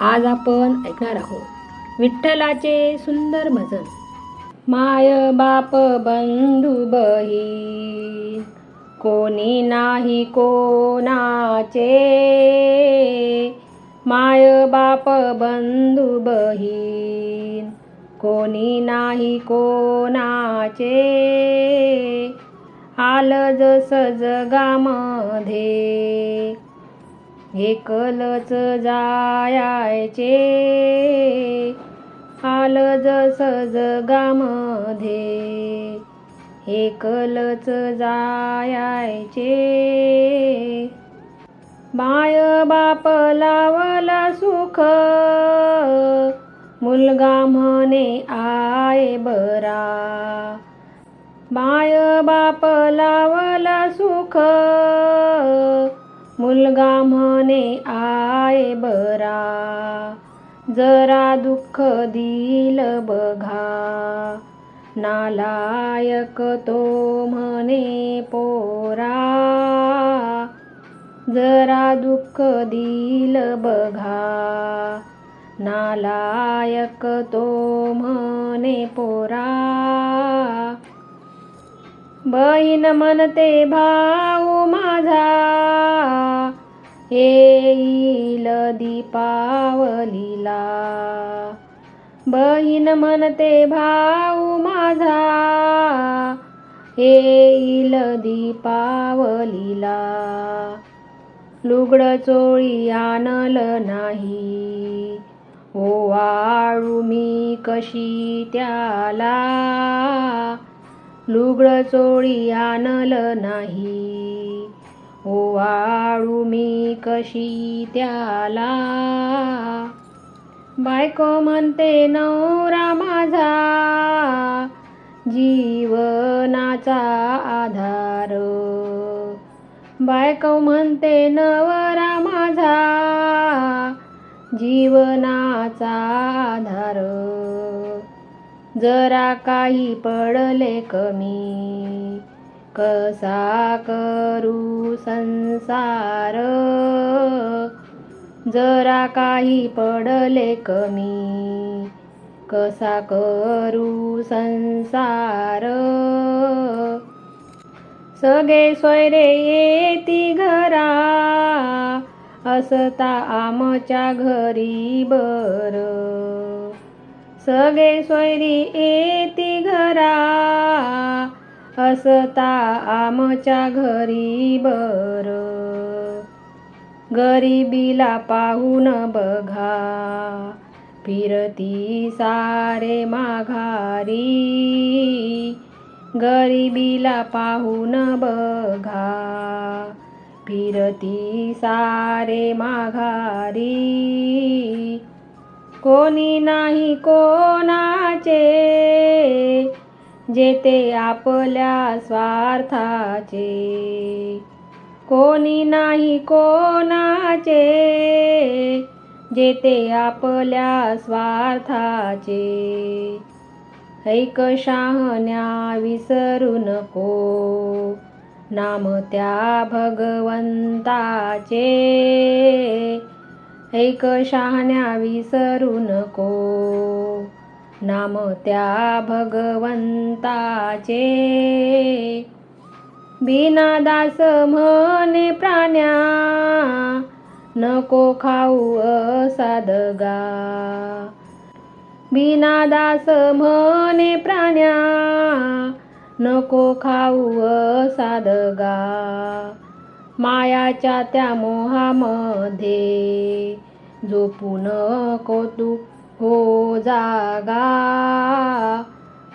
आज आपण ऐकणार आहोत विठ्ठलाचे सुंदर भजन माय बाप बंधू बही कोणी नाही कोणाचे. माय बाप बंधू बहीण कोणी नाही कोणाचे. आलं जस जगामध्ये एकलच जायाचे आल जस जगामध्ये एकलच जायाचे माय बाप लावला सुख मुलगा म्हणे आय बरा. माय बाप लावला सुख मुलगा म्हणे आय बरा जरा दुःख दिल बघा. नालायक तो म्हणे पोरा जरा दुःख दिल बघा. नालायक तो म्हणे पोरा बहीण म्हणते भाऊ माझा येईल दीपावलीला. बहीण म्हणते भाऊ माझा येईल दीपावलीला. लुगड चोळी आणलं नाही. ओवाळू मी कशी त्याला? लुगड चोळी आणलं नाही. ओवाळू मी कशी त्याला? बायको म्हणते नवरा माझा जीवनाचा आधार. बायको म्हणते नवरा माझा जीवनाचा आधार. जरा काही पडले कमी कसा करू संसार. जरा काही पडले कमी कसा करू संसार? सगळे सोयरे येती घरा असता आमच्या घरी बर. सगळे सोयरी येती घरा असता आमच्या घरी बर. गरिबीला पाहून बघा. फिरती सारे माघारी. गरिबीला पाहून बघा. फिरती सारे माघारी. कोणी नाही कोणाचे. जेते आपल्या स्वार्थाचे. कोणी नाही कोणाचे जेते आपल्या स्वार्थाचे. ऐक शहाण्या विसरू नको. नाम त्या भगवंताचे. ऐक शहाण्या विसरू नको. नाम त्या भगवंताचे. बिनादास म्हणे प्राण्या नको खाऊ साधगा बिना दास म्हणे प्राण्या नको खाऊ साधगा मायाच्या त्या मोहामध्ये झोपू नको तू. हो जागा.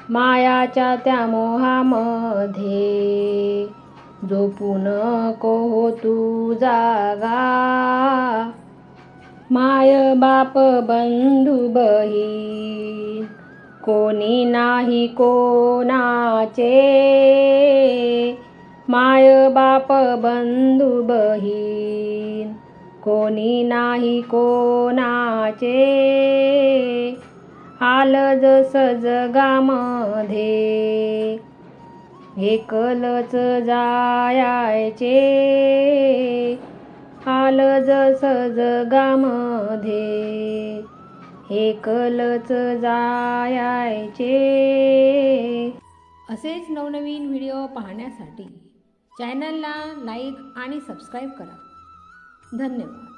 मायाच्या त्या मोहामध्ये झोपू नको हो तू जागा. माय बाप बंधू बही कोणी नाही कोणाचे. माय बाप बंधू बही कोणी नाही कोणाचे. आल जस जगामध्ये एकलच जायाचे. आल जस जगामध्ये एकलच जायाचे. असेच नवनवीन व्हिडिओ पाहण्यासाठी चॅनलला लाईक आणि सबस्क्राईब करा. धन्यवाद.